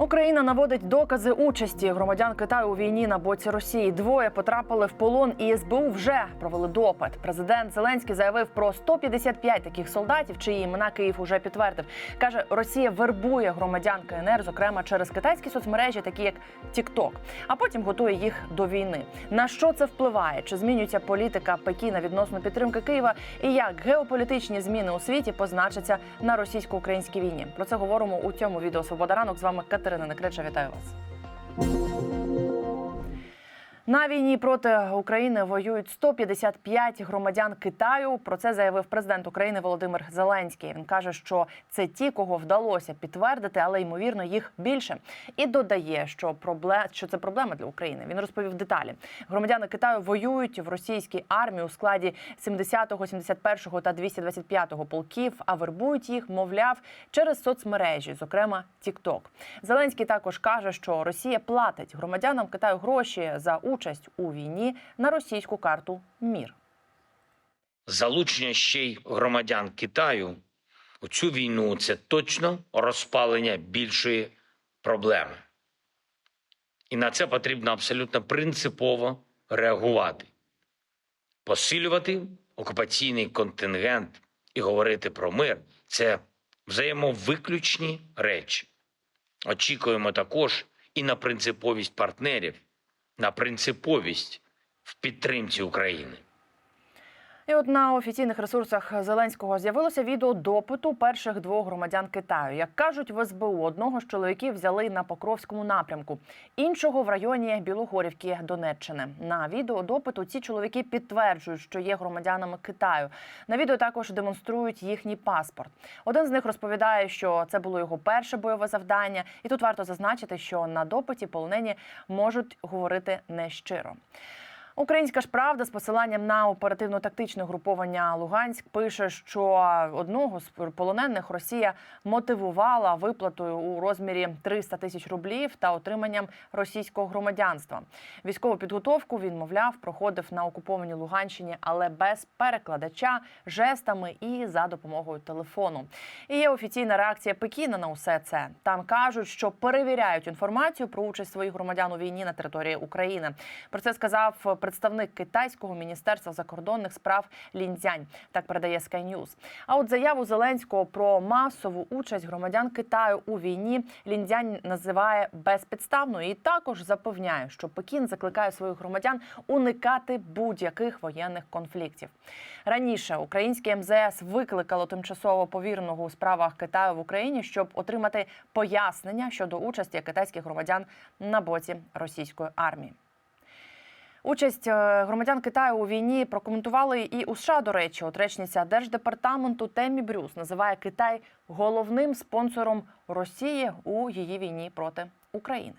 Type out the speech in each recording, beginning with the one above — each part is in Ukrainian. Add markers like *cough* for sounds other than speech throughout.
Україна наводить докази участі громадян Китаю у війні на боці Росії. Двоє потрапили в полон, і СБУ вже провели допит. Президент Зеленський заявив про 155 таких солдатів, чиї імена Київ уже підтвердив. каже, Росія вербує громадян КНР, зокрема через китайські соцмережі, такі як TikTok, а потім готує їх до війни. На що це впливає? Чи змінюється політика Пекіна відносно підтримки Києва? І як геополітичні зміни у світі позначаться на російсько-українській війні? Про це говоримо у цьому відео Свобода ранок. З вами Катерина Некреча. Вітаю вас. На війні проти України воюють 155 громадян Китаю. Про це заявив президент України Володимир Зеленський. Він каже, що це ті, кого вдалося підтвердити, але ймовірно їх більше. І додає, що проблем, що це проблема для України. Він розповів деталі. Громадяни Китаю воюють в російській армії у складі 70-го, 71-го та 225-го полків, а вербують їх, мовляв, через соцмережі, зокрема TikTok. Зеленський також каже, що Росія платить громадянам Китаю гроші за участь у війні на російську карту Мір. залучення ще й громадян Китаю у цю війну це точно розпалення більшої проблеми. І на це потрібно абсолютно принципово реагувати, посилювати окупаційний контингент і говорити про мир це взаємовиключні речі. Очікуємо також і на принциповість партнерів, на принциповість в підтримці України. І от на офіційних ресурсах Зеленського з'явилося відео допиту перших двох громадян Китаю. Як кажуть в СБУ, одного з чоловіків взяли на Покровському напрямку, іншого в районі Білогорівки Донеччини. На відео допиту ці чоловіки підтверджують, що є громадянами Китаю. На відео також демонструють їхній паспорт. Один з них розповідає, що це було його перше бойове завдання, і тут варто зазначити, що на допиті полонені можуть говорити нещиро. Українська ж правда з посиланням на оперативно-тактичне груповання Луганськ пише, що одного з полонених Росія мотивувала виплатою у розмірі 300 тисяч рублів та отриманням російського громадянства. Військову підготовку він, мовляв, проходив на окупованій Луганщині, але без перекладача, жестами і за допомогою телефону. І є офіційна реакція Пекіна на усе це. Там кажуть, що перевіряють інформацію про участь своїх громадян у війні на території України. Про це сказав представник китайського міністерства закордонних справ Лінцзянь. Так передає Sky News. А от заяву Зеленського про масову участь громадян Китаю у війні Лінцзянь називає безпідставною і також запевняє, що Пекін закликає своїх громадян уникати будь-яких воєнних конфліктів. Раніше українське МЗС викликало тимчасово повіреного у справах Китаю в Україні, щоб отримати пояснення щодо участі китайських громадян на боці російської армії. Участь е, громадян Китаю у війні прокоментували і у США. До речі, от речниця держдепартаменту Темі Брюс називає Китай головним спонсором Росії у її війні проти України.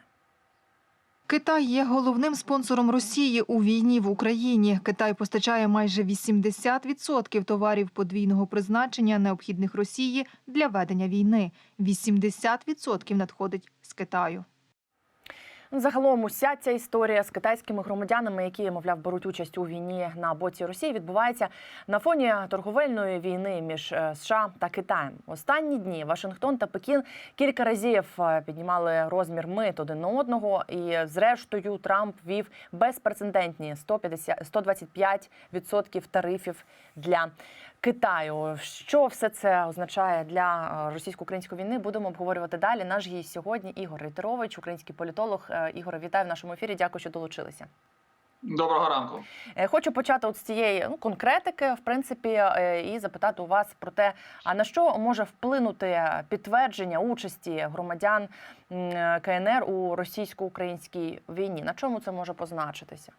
Китай є головним спонсором Росії у війні в Україні. Китай постачає майже 80% товарів подвійного призначення, необхідних Росії для ведення війни. 80% надходить з Китаю. Загалом уся ця історія з китайськими громадянами, які мовляв беруть участь у війні на боці Росії, відбувається на фоні торговельної війни між е, США та Китаєм. Останні дні Вашингтон та Пекін кілька разів е, піднімали розмір мит один на одного, і зрештою Трамп вів безпрецедентні 150, 125% тарифів для Китаю. Що все це означає для е, російсько-української війни? Будемо обговорювати далі. Наш гість сьогодні Ігор Рейтерович, український політолог. Е, Ігор, вітаю в нашому ефірі. Дякую, що долучилися. Доброго ранку. Е, Хочу почати от з цієї ну, конкретики, в принципі, і запитати у вас про те, а на що може вплинути підтвердження участі громадян КНР у російсько-українській війні? На чому це може позначитися?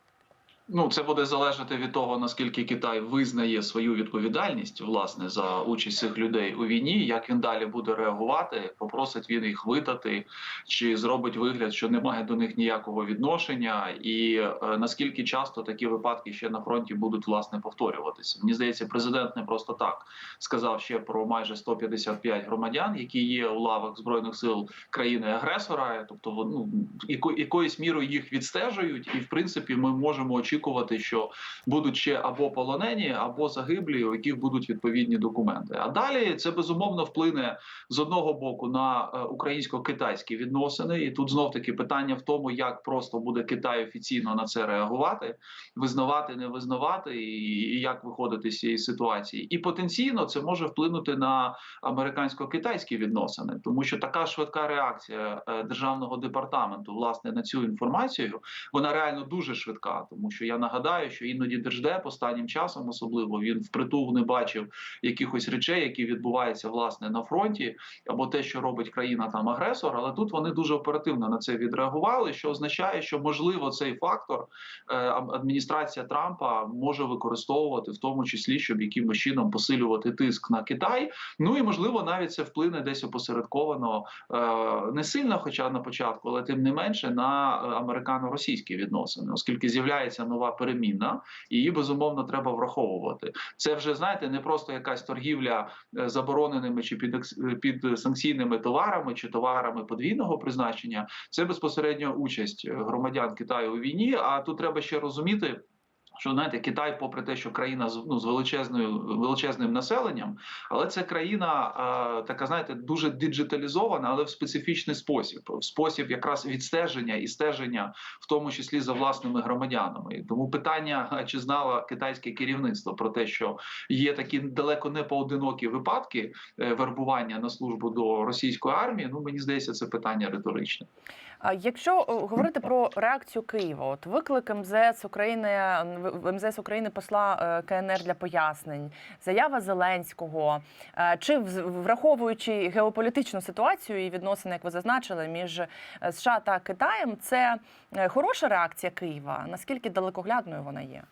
Ну це буде залежати від того наскільки Китай визнає свою відповідальність власне за участь цих людей у війні. Як він далі буде реагувати, попросить він їх видати, чи зробить вигляд, що немає до них ніякого відношення, і е, наскільки часто такі випадки ще на фронті будуть власне повторюватися. Мені здається, президент не просто так сказав ще про майже 155 громадян, які є у лавах збройних сил країни-агресора, тобто ну, яко- якоюсь мірою їх відстежують, і в принципі ми можемо очікувати. Очікувати, що будуть ще або полонені, або загиблі, у яких будуть відповідні документи. А далі це безумовно вплине з одного боку на е, українсько-китайські відносини, і тут знов таки питання в тому, як просто буде Китай офіційно на це реагувати, визнавати, не визнавати, і, як виходити з цієї ситуації. І потенційно це може вплинути на американсько-китайські відносини, тому що така швидка реакція е, державного департаменту власне на цю інформацію вона реально дуже швидка. Тому що я нагадаю, що іноді держдеп останнім часом, особливо він впритул не бачив якихось речей, які відбуваються власне на фронті, або те, що робить країна там агресор. Але тут вони дуже оперативно на це відреагували, що означає, що можливо цей фактор е, адміністрація Трампа може використовувати в тому числі, щоб якимось чином посилювати тиск на Китай. Ну і можливо навіть це вплине десь опосередковано е, не сильно, хоча на початку, але тим не менше на е, американо-російські відносини, оскільки з'являється нова переміна, і її безумовно треба враховувати. Це вже знаєте не просто якась торгівля е, забороненими чи під під санкційними товарами чи товарами подвійного призначення. Це безпосередньо участь е, громадян Китаю у війні. А тут треба ще розуміти. Що знаєте, Китай, попри те, що країна з ну з величезною величезним населенням, але це країна е, така, знаєте, дуже диджиталізована, але в специфічний спосіб, в спосіб якраз відстеження і стеження, в тому числі за власними громадянами. Тому питання, чи знало китайське керівництво про те, що є такі далеко не поодинокі випадки е, вербування на службу до російської армії. Ну мені здається, це питання риторичне. Якщо е, говорити про реакцію Києва, от виклик МЗС України в- МЗС України посла е, КНР для пояснень, заява Зеленського, е, чи враховуючи геополітичну ситуацію і відносини, як ви зазначили, між е, США та Китаєм, це хороша реакція Києва. Наскільки далекоглядною вона є?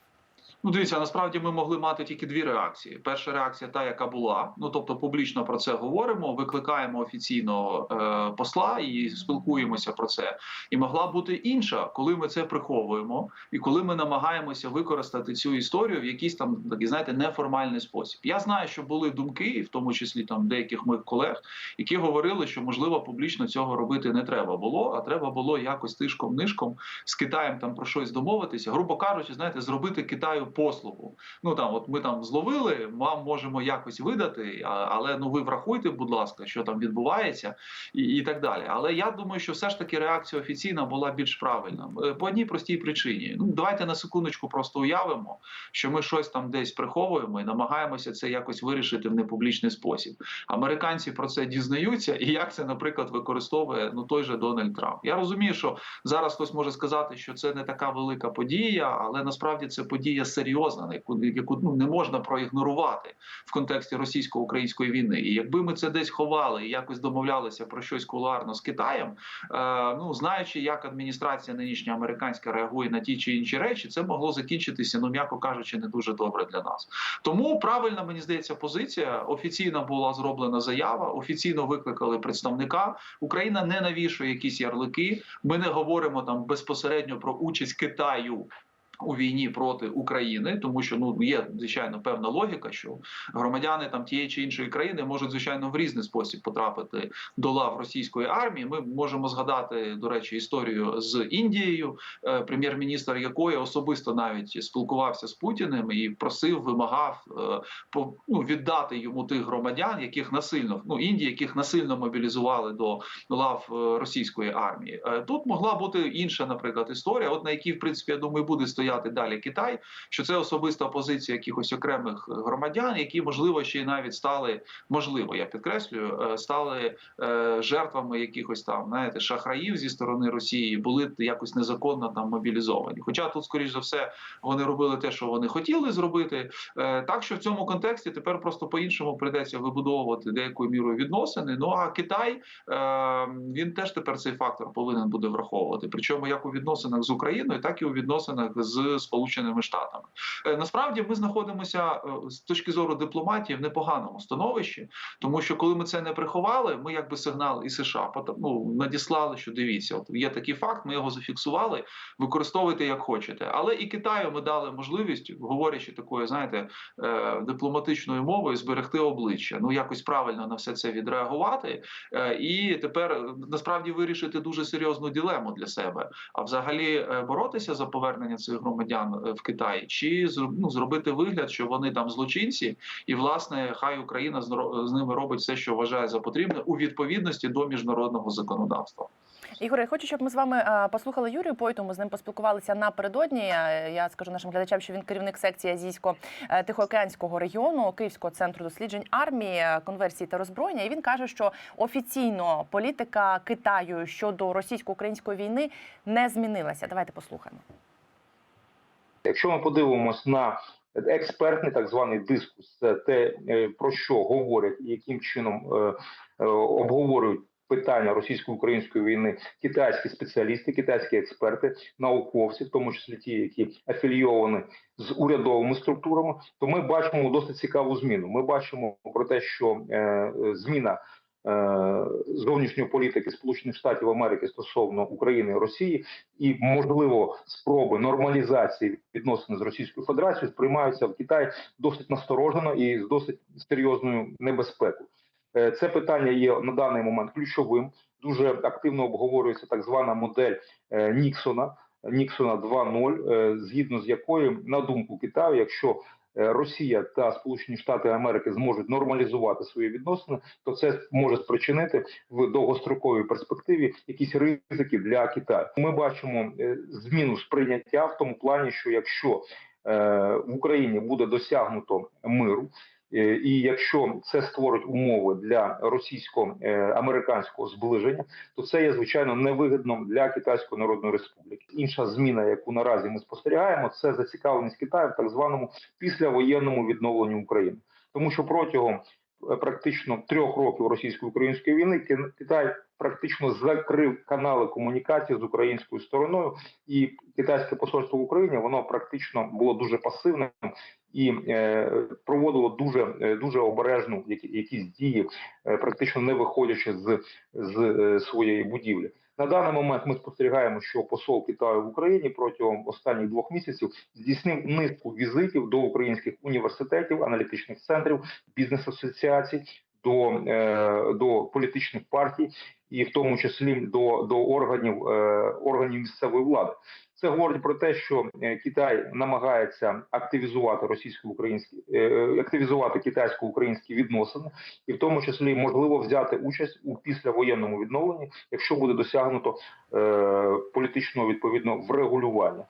Ну, дивіться, насправді ми могли мати тільки дві реакції. Перша реакція, та яка була, ну тобто публічно про це говоримо, викликаємо офіційно е, посла і спілкуємося про це. І могла бути інша, коли ми це приховуємо, і коли ми намагаємося використати цю історію в якийсь там такий, знаєте, неформальний спосіб. Я знаю, що були думки, в тому числі там деяких моїх колег, які говорили, що можливо публічно цього робити не треба було, а треба було якось тишком нишком з Китаєм там про щось домовитися, грубо кажучи, знаєте, зробити Китаю послугу. Ну там, от ми там зловили, вам можемо якось видати, але ну ви врахуйте, будь ласка, що там відбувається, і, і так далі. Але я думаю, що все ж таки реакція офіційна була більш правильна Е, по одній простій причині. Ну давайте на секундочку просто уявимо, що ми щось там десь приховуємо і намагаємося це якось вирішити в непублічний спосіб. Американці про це дізнаються, і як це, наприклад, використовує ну той же Дональд Трамп. Я розумію, що зараз хтось може сказати, що це не така велика подія, але насправді це подія серйозна, яку, яку ну, не можна проігнорувати в контексті російсько-української війни. І якби ми це десь ховали і якось домовлялися про щось кулуарно з Китаєм, е, ну знаючи, як адміністрація нинішня американська реагує на ті чи інші речі, це могло закінчитися, ну м'яко кажучи, не дуже добре для нас. Тому правильна мені здається позиція. Офіційно була зроблена заява, офіційно викликали представника. Україна не навішує якісь ярлики. Ми не говоримо там безпосередньо про участь Китаю. У війні проти України, тому що ну є звичайно певна логіка, що громадяни там тієї чи іншої країни можуть звичайно в різний спосіб потрапити до лав російської армії. Ми можемо згадати до речі історію з Індією, е, прем'єр-міністр якої особисто навіть спілкувався з Путіним і просив, вимагав е, ну віддати йому тих громадян, яких насильно ну Індії, яких насильно мобілізували до лав е, російської армії. Тут могла бути інша, наприклад, історія, от на якій, в принципі, я думаю, буде стояти далі Китай, що це особиста позиція якихось окремих громадян, які можливо ще й навіть стали можливо, я підкреслюю, е, стали е, жертвами якихось там знаєте, шахраїв зі сторони Росії, були якось незаконно там мобілізовані. Хоча тут, скоріш за все, вони робили те, що вони хотіли зробити. Е, Так що в цьому контексті тепер просто по-іншому прийдеться вибудовувати деякою мірою відносини. Ну а Китай він теж тепер цей фактор повинен буде враховувати. Причому як у відносинах з Україною, так і у відносинах з Сполученими Штатами. Е, Насправді ми знаходимося е, з точки зору дипломатії в непоганому становищі, тому що коли ми це не приховали, ми якби сигнал і США ну, надіслали, що дивіться, от є такий факт, ми його зафіксували, використовуйте як хочете. Але і Китаю ми дали можливість, говорячи такою, знаєте, е, дипломатичною мовою, зберегти обличчя. Ну якось правильно на все це відреагувати. І тепер насправді вирішити дуже серйозну дилему для себе. А взагалі боротися за повернення цих громадян е, в Китаї, чи ну, зробити вигляд, що вони там злочинці, і власне хай Україна з ними робить все, що вважає за потрібне у відповідності до міжнародного законодавства. Ігоре, я хочу, щоб ми з вами е, послухали Юрію Пойту. Ми з ним поспілкувалися напередодні. Е, Я скажу нашим глядачам, що він керівник секції азійсько-тихоокеанського регіону Київського центру досліджень армії, е, конверсії та роззброєння. І він каже, що офіційно політика Китаю щодо російсько-української війни не змінилася. Давайте послухаємо. Якщо ми подивимось на експертний так званий дискус, те е, про що говорять і яким чином е, е, обговорюють питання російсько-української війни китайські спеціалісти, китайські експерти, науковці, в тому числі ті, які афілійовані з урядовими структурами, то ми бачимо досить цікаву зміну. Ми бачимо про те, що е, зміна зовнішньої політики Сполучених Штатів Америки стосовно України і Росії і можливо спроби нормалізації відносин з Російською Федерацією сприймаються в Китаї досить насторожено і з досить серйозною небезпекою. Е, Це питання є на даний момент ключовим. Дуже активно обговорюється так звана модель е, Ніксона. Ніксона 2.0, е, згідно з якою, на думку Китаю, якщо е, Росія та Сполучені Штати Америки зможуть нормалізувати свої відносини, то це може спричинити в довгостроковій перспективі якісь ризики для Китаю. Ми бачимо е, зміну сприйняття в тому плані, що якщо е, в Україні буде досягнуто миру. Е, І якщо це створить умови для російсько-американського зближення, то це є звичайно невигідно для Китайської Народної Республіки. Інша зміна, яку наразі ми спостерігаємо, це зацікавленість Китаю в так званому післявоєнному відновленні України, тому що протягом е, практично трьох років російсько-української війни Китай практично закрив канали комунікації з українською стороною, і китайське посольство в Україні воно практично було дуже пасивним і е, проводило дуже е, дуже обережну які, якісь дії, е, практично не виходячи з, з своєї будівлі. На даний момент ми спостерігаємо, що посол Китаю в Україні протягом останніх двох місяців здійснив низку візитів до українських університетів, аналітичних центрів, бізнес-асоціацій, до, е, до політичних партій, і в тому числі до, до органів, е, органів місцевої влади. Це говорить про те, що е, Китай намагається активізувати російсько-українські активізувати китайсько-українські відносини, і в тому числі можливо взяти участь у післявоєнному відновленні, якщо буде досягнуто е, політичного відповідно врегулювання.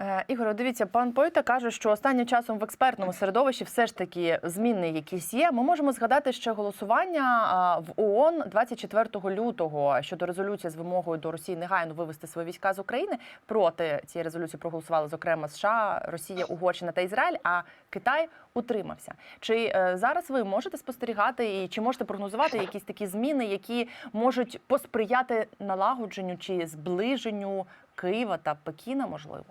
Е, Ігоре, дивіться, пан Пойта каже, що останнім часом в експертному середовищі все ж таки зміни якісь є. Ми можемо згадати ще голосування в ООН 24 лютого щодо резолюції з вимогою до Росії негайно вивести свої війська з України. Проти цієї резолюції проголосували зокрема США, Росія, Угорщина та Ізраїль. А Китай утримався. Чи е, зараз ви можете спостерігати і чи можете прогнозувати якісь такі зміни, які можуть посприяти налагодженню чи зближенню Києва та Пекіна, можливо?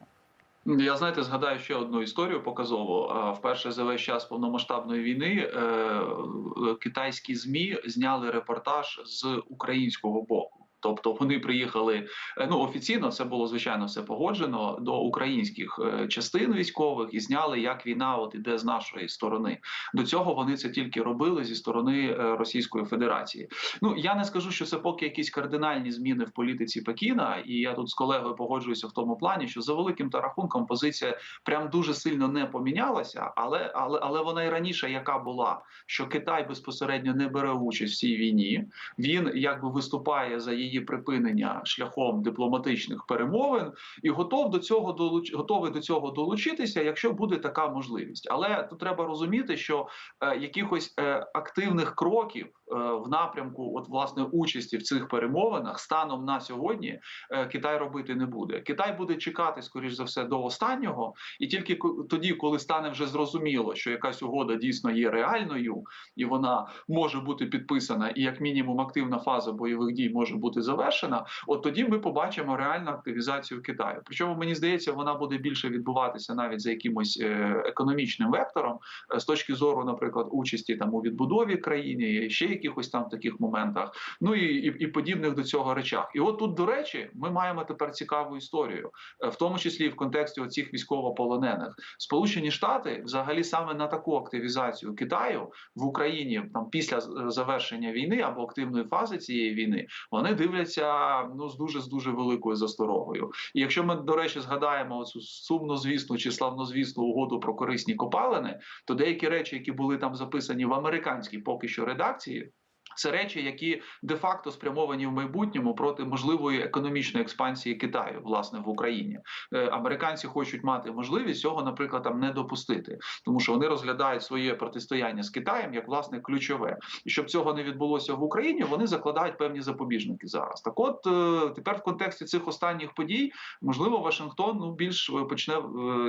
Я знаєте, згадаю ще одну історію показову. Вперше за весь час повномасштабної війни е, е, китайські змі зняли репортаж з українського боку. Тобто вони приїхали е, ну офіційно, це було звичайно все погоджено до українських е, частин військових і зняли, як війна от іде з нашої сторони. До цього вони це тільки робили зі сторони е, Російської Федерації. Ну я не скажу, що це поки якісь кардинальні зміни в політиці Пекіна, і я тут з колегою погоджуюся в тому плані, що за великим та рахунком позиція прям дуже сильно не помінялася, але але але вона і раніше яка була, що Китай безпосередньо не бере участь в цій війні. Він якби виступає за її припинення шляхом дипломатичних перемовин і готов до цього долуч... готовий до цього долучитися, якщо буде така можливість. Але тут треба розуміти, що е, якихось е, активних кроків е, в напрямку, от власне участі в цих перемовинах, станом на сьогодні е, Китай робити не буде. Китай буде чекати, скоріш за все, до останнього, і тільки тоді, коли стане вже зрозуміло, що якась угода дійсно є реальною, і вона може бути підписана, і як мінімум активна фаза бойових дій може бути завершена. От тоді ми побачимо реальну активізацію Китаю. Причому мені здається, вона буде більше відбуватися навіть за якимось е, економічним вектором, е, з точки зору, наприклад, участі там у відбудові країни, ще якихось там таких моментах, ну і, і, і подібних до цього речах. І от тут, до речі, ми маємо тепер цікаву історію, е, в тому числі в контексті оцих військовополонених. Сполучені Штати взагалі саме на таку активізацію Китаю в Україні там після завершення війни або активної фази цієї війни вони дивляться ну з дуже з дуже великою засторогою. І якщо ми, до речі, згадаємо цю сумнозвісну чи славнозвісну угоду про корисні копалини, то деякі речі, які були там записані в американській поки що редакції. Це речі, які де-факто спрямовані в майбутньому проти можливої економічної експансії Китаю, власне, в Україні. Е, Американці хочуть мати можливість цього, наприклад, там не допустити, тому що вони розглядають своє протистояння з Китаєм як власне ключове. І щоб цього не відбулося в Україні, вони закладають певні запобіжники зараз. Так, от е, тепер в контексті цих останніх подій, можливо, Вашингтон ну більш е, почне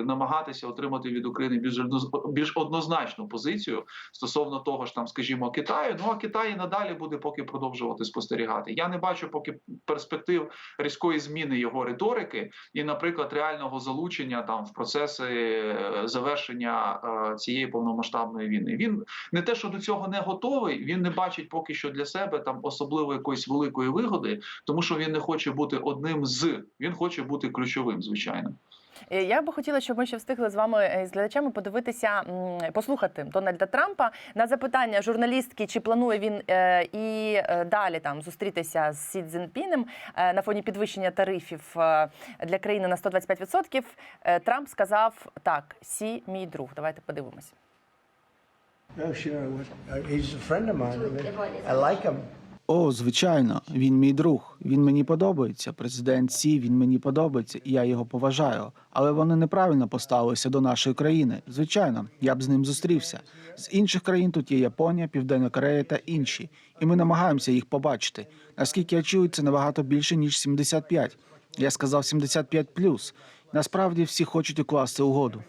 намагатися отримати від України більш однозначну позицію стосовно того ж там, скажімо, Китаю. Ну а Китай і надалі буде поки продовжувати спостерігати. Я не бачу поки перспектив різкої зміни його риторики і, наприклад, реального залучення там в процеси е, завершення е, цієї повномасштабної війни. Він не те, що до цього не готовий, він не бачить поки що для себе там особливо якоїсь великої вигоди, тому що він не хоче бути одним з він хоче бути ключовим, звичайно. Е, Я би хотіла, щоб ми ще встигли з вами е, з глядачами подивитися, послухати Дональда Трампа на запитання журналістки, чи планує він е, і далі там зустрітися з Сі Цзіньпінем е, на фоні підвищення тарифів для країни на 125%. е, Трамп сказав так: Сі, мій друг. Давайте подивимось. Oh, sure. Uh, he's a friend of mine. I like him. О, звичайно, він мій друг. Він мені подобається. Президент Сі, він мені подобається, і я його поважаю. Але вони неправильно поставилися до нашої країни. Звичайно, я б з ним зустрівся. З інших країн тут є Японія, Південна Корея та інші. І ми намагаємося їх побачити. Наскільки я чую, це набагато більше ніж 75. Я сказав 75 плюс. Насправді всі хочуть укласти угоду.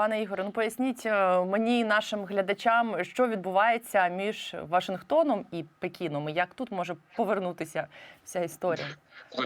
Пане Ігоре, ну поясніть е, мені нашим глядачам, що відбувається між Вашингтоном і Пекіном, і як тут може повернутися вся історія.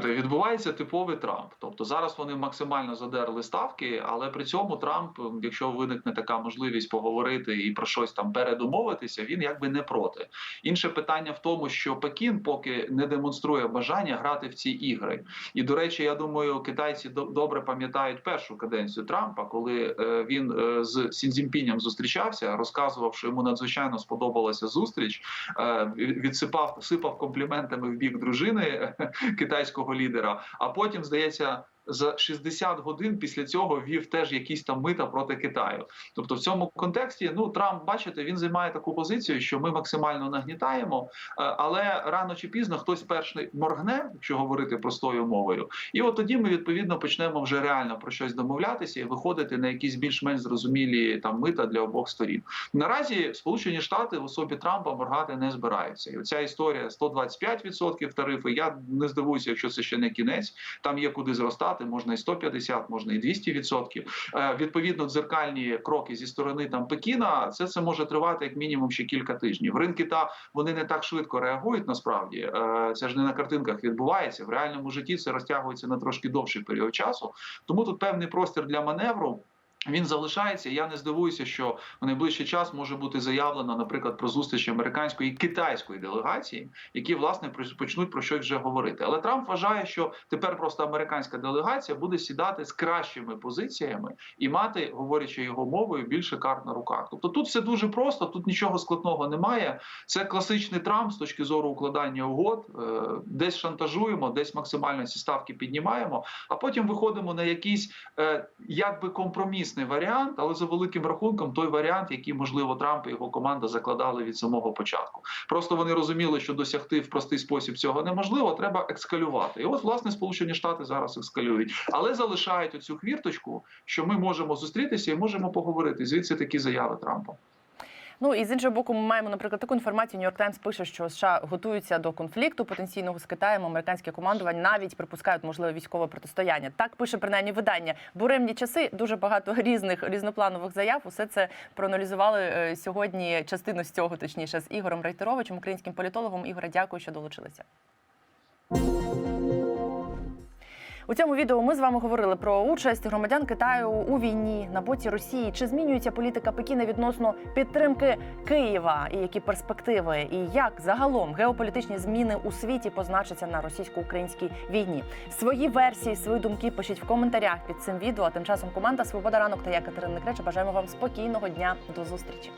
Відбувається типовий Трамп. Тобто зараз вони максимально задерли ставки, але при цьому Трамп, якщо виникне така можливість поговорити і про щось там передумовитися, він якби не проти. Інше питання в тому, що Пекін поки не демонструє бажання грати в ці ігри. І до речі, я думаю, китайці до- добре пам'ятають першу каденцію Трампа, коли е, він е, з Сінзімпіням зустрічався, розказував, що йому надзвичайно сподобалася зустріч. е, Відсипав сипав компліментами в бік дружини китайського лідера. А потім, здається, за 60 годин після цього ввів теж якісь там мита проти Китаю. Тобто, в цьому контексті, ну Трамп, бачите, він займає таку позицію, що ми максимально нагнітаємо, е, але рано чи пізно хтось перший моргне, якщо говорити простою мовою, і от тоді ми відповідно почнемо вже реально про щось домовлятися і виходити на якісь більш-менш зрозумілі там мита для обох сторін. Наразі Сполучені Штати в особі Трампа моргати не збираються. І оця історія 125% тарифи. Я не здивуюся, якщо це ще не кінець. Там є куди зростати, можна і 150, можна і 200%. Е, Відповідно, дзеркальні кроки зі сторони там Пекіна. Це це може тривати як мінімум ще кілька тижнів. Ринки та вони не так швидко реагують. Насправді Е, це ж не на картинках відбувається. В реальному житті це розтягується на трошки довший період часу. Тому тут певний простір для маневру. Він залишається. Я не здивуюся, що в найближчий час може бути заявлено, наприклад, про зустріч американської і китайської делегації, які власне почнуть про щось вже говорити. Але Трамп вважає, що тепер просто американська делегація буде сідати з кращими позиціями і мати, говорячи його мовою, більше карт на руках. Тобто тут все дуже просто, тут нічого складного немає. Це класичний Трамп з точки зору укладання угод. Е, Десь шантажуємо, десь максимально ці ставки піднімаємо, а потім виходимо на якийсь е, якби компромісний варіант, але за великим рахунком той варіант, який можливо Трамп і його команда закладали від самого початку. Просто вони розуміли, що досягти в простий спосіб цього неможливо. Треба екскалювати. І от власне Сполучені Штати зараз екскалюють, але залишають оцю хвірточку, що ми можемо зустрітися і можемо поговорити. Звідси такі заяви Трампа. Ну і з іншого боку, ми маємо, наприклад, таку інформацію. Нью-Йорк Таймс пише, що США готуються до конфлікту потенційного з Китаєм. Американське командування навіть припускають можливе військове протистояння. Так пише принаймні видання. Буремні часи дуже багато *laughs* різних різнопланових заяв. Усе це проаналізували е, сьогодні. Частину з цього, точніше, з Ігорем Рейтеровичем, українським політологом. Ігоре, дякую, що долучилися. У цьому відео ми з вами говорили про участь громадян Китаю у війні на боці Росії. Чи змінюється політика Пекіна відносно підтримки Києва, і які перспективи, і як загалом геополітичні зміни у світі позначаться на російсько-українській війні? Свої версії, свої думки пишіть в коментарях під цим відео. А тим часом команда Свобода ранок та я Катерина Некреча бажаємо вам спокійного дня. До зустрічі.